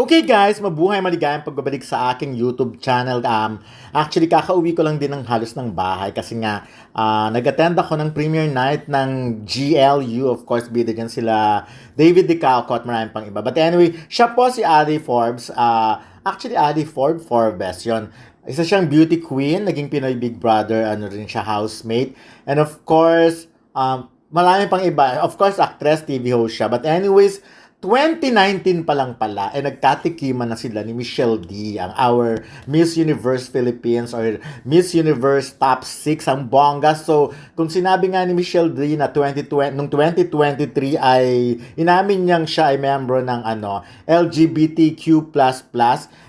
Okay guys, mabuhay maligayang pagbabalik sa aking YouTube channel. Um, actually, kakauwi ko lang din ng halos ng bahay kasi nga uh, nag-attend ako ng premiere night ng GLU. Of course, bida dyan sila David Dicalco at marami pang iba. But anyway, siya po si Adi Forbes. Uh, actually, Adi Forbes, Forbes yun. Isa siyang beauty queen, naging Pinoy Big Brother, ano rin siya, housemate. And of course, um, marami pang iba. Of course, actress, TV host siya. But anyways, 2019 pa lang pala, eh nagkatikiman na sila ni Michelle D, ang our Miss Universe Philippines or Miss Universe Top 6 ang bongga. So, kung sinabi nga ni Michelle D na 2020, nung 2023 ay inamin niyang siya ay membro ng ano, LGBTQ++,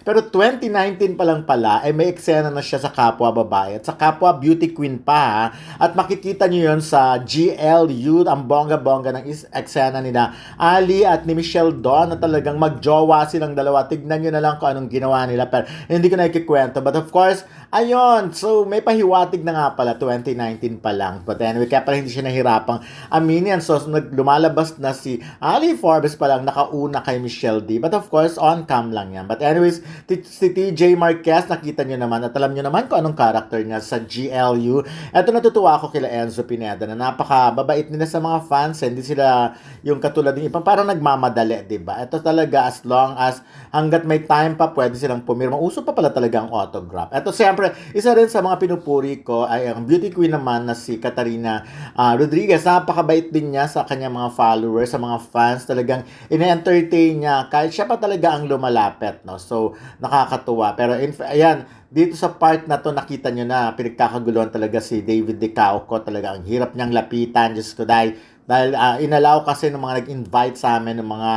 pero 2019 pa lang pala, ay may eksena na siya sa kapwa babae at sa kapwa beauty queen pa ha. At makikita niyo yon sa GLU, ang bongga-bongga ng eksena nila Ali at ni Michelle Dawn na talagang magjowa silang dalawa. Tignan nyo na lang kung anong ginawa nila. Pero hindi ko na ikikwento. But of course, ayun. So, may pahiwatig na nga pala 2019 pa lang. But anyway, kaya pala hindi siya nahirapang aminin. So, lumalabas na si Ali Forbes pa lang nakauna kay Michelle D. But of course, on cam lang yan. But anyways, si TJ Marquez, nakita nyo naman at alam nyo naman kung anong character niya sa GLU. Eto natutuwa ako kila Enzo Pineda na napaka-babait nila sa mga fans. Hindi sila yung katulad ng ibang parang nagmamadali, di ba? Ito talaga as long as hanggat may time pa, pwede silang pumirma. Uso pa pala talaga ang autograph. Ito siyempre, isa rin sa mga pinupuri ko ay ang beauty queen naman na si Katarina ah, Rodriguez. Napakabait din niya sa kanyang mga followers, sa mga fans. Talagang ine-entertain niya. Kahit siya pa talaga ang lumalapit, no? So, nakakatuwa. Pero, in, ayan, dito sa part na to nakita nyo na pinagkakaguluhan talaga si David Dicauco talaga ang hirap niyang lapitan Diyos ko dahil dahil uh, inalaw kasi ng mga nag-invite sa amin ng mga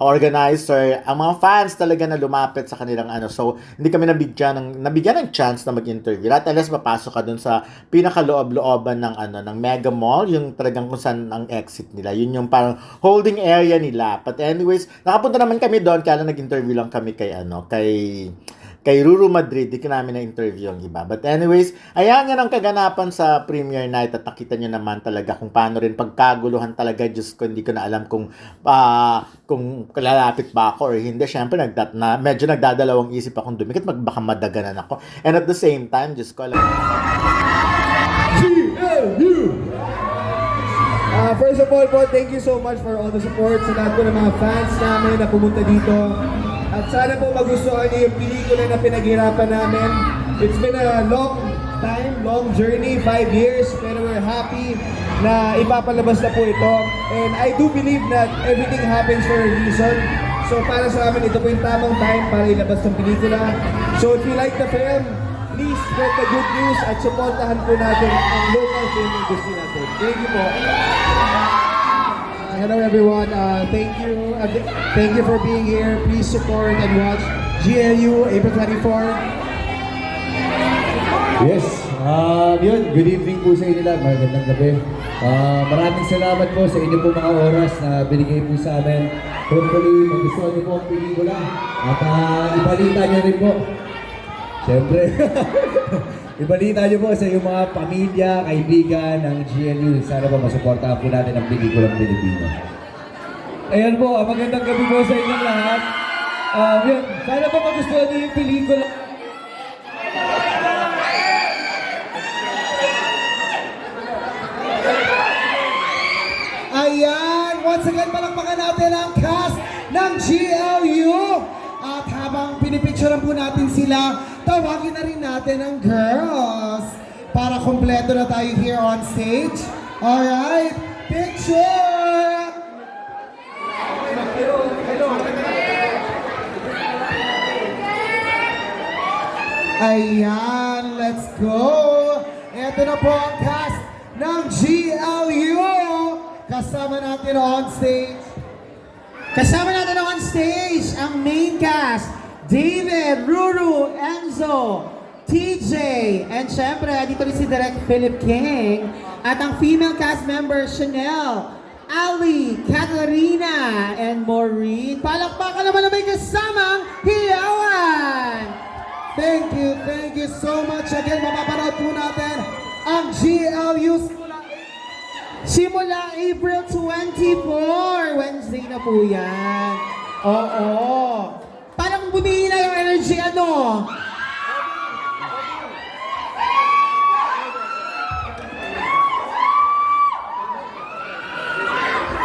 organizer ang mga fans talaga na lumapit sa kanilang ano. So hindi kami nabigyan ng nabigyan ng chance na mag-interview. At alas papasok ka dun sa pinakaloob-looban ng ano ng Mega Mall yung talagang kung saan ang exit nila. Yun yung parang holding area nila. But anyways nakapunta naman kami doon kaya lang nag-interview lang kami kay ano kay kay Ruru Madrid, di namin na-interview ang iba. But anyways, ayan yan ang kaganapan sa premiere night at nakita nyo naman talaga kung paano rin pagkaguluhan talaga. Diyos ko, hindi ko na alam kung uh, kung lalapit ba ako or hindi. Siyempre, nagdat na, medyo nagdadalawang isip akong dumikit, mag, baka madaganan ako. And at the same time, Diyos ko, alam GLU! Uh, first of all po, thank you so much for all the support sa lahat po ng mga fans namin na pumunta dito. At sana po magustuhan niyo yung pelikula na pinaghirapan namin. It's been a long time, long journey, five years, pero we're happy na ipapalabas na po ito. And I do believe that everything happens for a reason. So para sa amin, ito po yung tamang time para ilabas ng pelikula. So if you like the film, please spread the good news at supportahan po natin ang local film industry natin. Thank you po. Uh, hello everyone. Uh, thank you. Uh, th- thank you for being here. Please support and watch GLU April 24. Yes, um, yun, good evening po sa inyo lahat, magandang gabi. Ah, maraming salamat po sa inyo po mga oras na binigay po sa amin. Hopefully, magustuhan niyo po ang pelikula at ah, ibalita niyo rin po. Siyempre, ibalita niyo po sa iyong mga pamilya, kaibigan ng GLU. Sana po masuportahan po natin ang pelikulang Pilipino. Ayan po, ah, magandang gabi po sa inyong lahat. Um, yun, sana po magustuhan niyo yung pelikula. Ayan! Once again, palakpakan natin ang cast ng GLU! At habang pinipicturean po natin sila, tawagin na rin natin ang girls para kompleto na tayo here on stage. Alright, picture! Ayan, let's go! Ito na po ang cast ng GLU! Kasama natin on stage. Kasama natin on stage ang main cast, David, Ruru, Enzo, TJ, and syempre, dito rin si Direct Philip King, at ang female cast members, Chanel, Ali, Katarina, and Maureen. Palakpakan naman na may kasamang hiyawan! Thank you, thank you so much. Again, mapapanood po natin ang GLU simula, April 24. Wednesday na po yan. Oo. ano?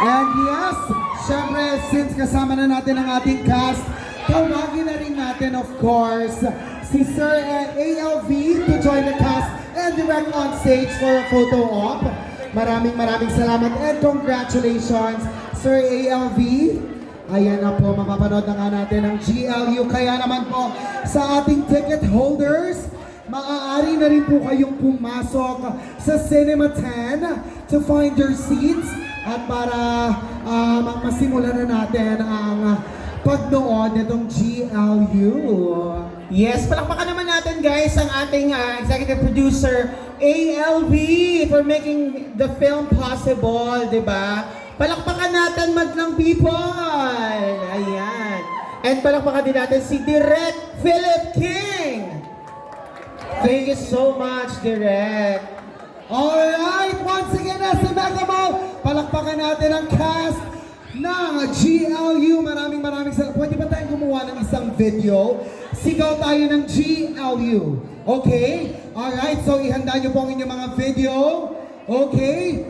And yes, syempre, since kasama na natin ang ating cast, tawagin na rin natin, of course, si Sir uh, ALV to join the cast and direct on stage for a photo op. Maraming maraming salamat and congratulations, Sir ALV. Ayan na po, mapapanood na nga natin ang GLU. Kaya naman po, sa ating ticket holders, maaari na rin po kayong pumasok sa Cinema 10 to find your seats at para um, masimulan na natin ang pagnood nitong GLU. Yes, palakpakan naman natin guys ang ating uh, executive producer ALV for making the film possible, di ba? Palakpakan natin madlang people! Ayan. And palakpakan din natin si Direk Philip King! Thank you so much, Direk! Alright, once again, nasa Mega Mall, natin ang cast ng GLU. Maraming maraming salamat. Pwede ba tayong gumawa ng isang video? Sigaw tayo ng GLU. Okay? Alright, so ihanda nyo po ang inyong mga video. Okay?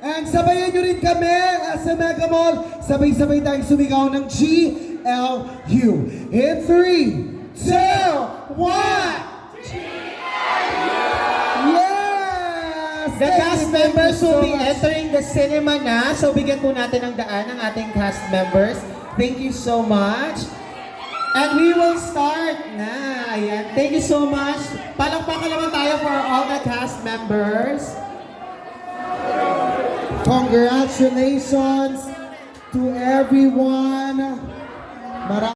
And sabayan nyo rin kami uh, sa Mega Mall. Sabay-sabay tayong sumigaw ng GLU. In 3, 2, 1! The cast members will be entering the cinema na. So bigyan po natin ng daan ang ating cast members. Thank you so much. And we will start na. Ayan. Thank you so much. Palakpakan naman tayo for all the cast members. Congratulations to everyone. Mara-